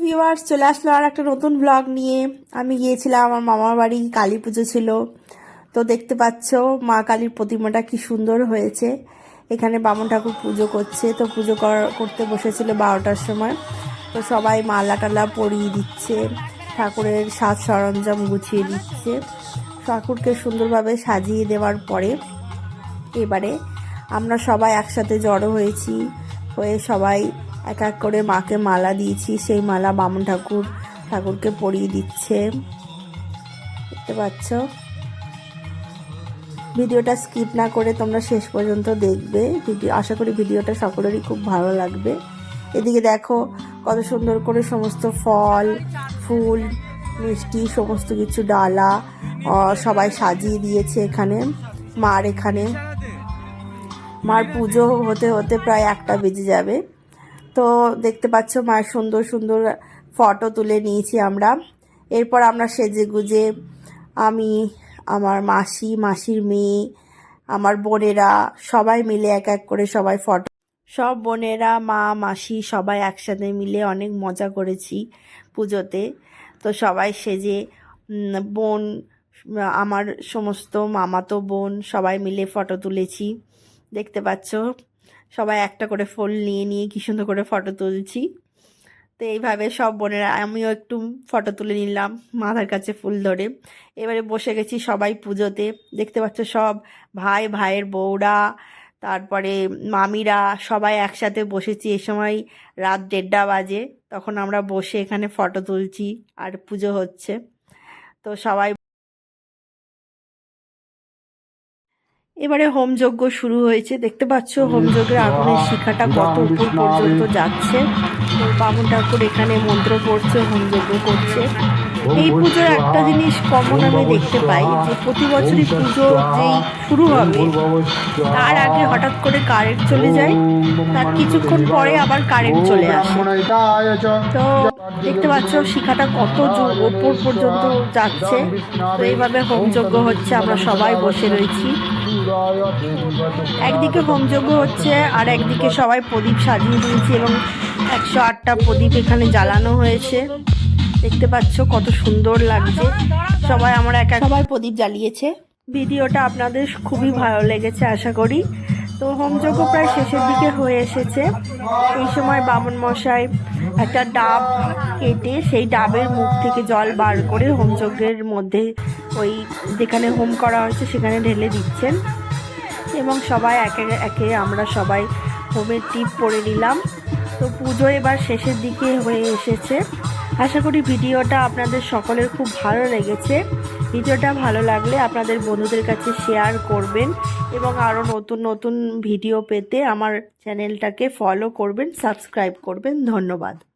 Viewers চলে আসলো আর একটা নতুন ব্লগ নিয়ে। আমি গিয়েছিলাম, আমার মামার বাড়ি, কালী পুজো ছিল। তো দেখতে পাচ্ছ, মা কালীর প্রতিমাটা কি সুন্দর হয়েছে। এখানে বামন ঠাকুর পুজো করছে, তো পুজো কর- করতে বসেছিল বারোটার সময়। তো সবাই মালা টালা পরিয়ে দিচ্ছে, ঠাকুরের সাজ সরঞ্জাম গুছিয়ে দিচ্ছে। ঠাকুরকে সুন্দরভাবে সাজিয়ে দেওয়ার পরে এবারে আমরা সবাই একসাথে জড়ো হয়েছি, হয়ে সবাই এক এক করে মাকে মালা দিয়েছি। সেই মালা বামন ঠাকুর, ঠাকুরকে পরিয়ে দিচ্ছে। দেখতে পাচ্ছ? ভিডিওটা স্কিপ না করে তোমরা শেষ পর্যন্ত দেখবে। ভিডিও আশা করি ভিডিওটা সকলেরই খুব ভালো লাগবে। এদিকে দেখো, কত সুন্দর করে সমস্ত ফল, ফুল, মিষ্টি, সমস্ত কিছু ডালা সবাই সাজিয়ে দিয়েছে এখানে, মার এখানে। মার পুজো হতে হতে প্রায় একটা বেজে যাবে। তো দেখতে পাচ্ছ মায়ের সুন্দর সুন্দর ফটো তুলে নিয়েছি আমরা। এরপর আমরা সেজে গুজে আমি, আমার মাসি, মাসির মেয়ে, আমার বোনেরা সবাই মিলে এক এক করে সবাই ফটো সব বোনেরা, মা, মাসি সবাই একসাথে মিলে অনেক মজা করেছি পুজোতে। তো সবাই সেজে বোন, আমার সমস্ত মামাতো বোন সবাই মিলে ফটো তুলেছি। দেখতে পাচ্ছ? সবাই একটা করে ফুল নিয়ে নিয়ে কি সুন্দর করে ফটো তুলছি। তো এইভাবে সব বোনেরা, আমিও একটু ফটো তুলে নিলাম মাথার কাছে ফুল ধরে। এবারে বসে গেছি সবাই পুজোতে। দেখতে পাচ্ছ সব ভাই, ভাইয়ের বউরা, তারপরে মামিরা সবাই একসাথে বসেছি। এ সময় রাত দেড়টা বাজে, তখন আমরা বসে এখানে ফটো তুলছি আর পুজো হচ্ছে। তো সবাই এবারে হোমযজ্ঞ শুরু হয়েছে। দেখতে পাচ্ছ হোমযজ্ঞের আগুনের শিখাটা কত উপর পর্যন্ত যাচ্ছে। বামুন ঠাকুর এখানে মন্ত্র পড়ছে হোমযজ্ঞ করছে। এই পুজোর একটা জিনিস কমন আমি দেখতে পাই যে প্রতি বছরই পুজো যেই শুরু হবে তার আগে হঠাৎ করে কারেন্ট চলে যায় তার কিছুক্ষণ পরে আবার কারেন্ট চলে আসে। তো দেখতে পাচ্ছ শিখাটা কত ওপর পর্যন্ত যাচ্ছে। তো এইভাবে হোমযজ্ঞ হচ্ছে আমরা সবাই বসে রয়েছি। একদিকে হোমযজ্ঞ হচ্ছে আর একদিকে সবাই প্রদীপ সাজিয়ে দিয়েছে এবং একশো আটটা প্রদীপ এখানে জ্বালানো হয়েছে। দেখতে পাচ্ছ কত সুন্দর লাগছে। সবাই আমরা এক সবাই প্রদীপ জ্বালিয়েছে। ভিডিওটা আপনাদের খুবই ভালো লেগেছে আশা করি। তো হোমযজ্ঞ প্রায় শেষের দিকে হয়ে এসেছে। এই সময় বামন মশাই একটা ডাব কেটে সেই ডাবের মুখ থেকে জল বার করে হোমযজ্ঞের মধ্যে ওই যেখানে হোম করা হয়েছে, সেখানে ঢেলে দিচ্ছেন। এবং সবাই একে একে আমরা সবাই হোমের টিপ পরে নিলাম। তো পুজো এবার শেষের দিকে হয়ে এসেছে। আশা করি ভিডিওটা আপনাদের সকলের খুব ভালো লেগেছে। ভিডিওটা ভালো লাগলে আপনাদের বন্ধুদের কাছে শেয়ার করবেন এবং আরও নতুন নতুন ভিডিও পেতে আমার চ্যানেলটাকে ফলো করবেন সাবস্ক্রাইব করবেন। ধন্যবাদ।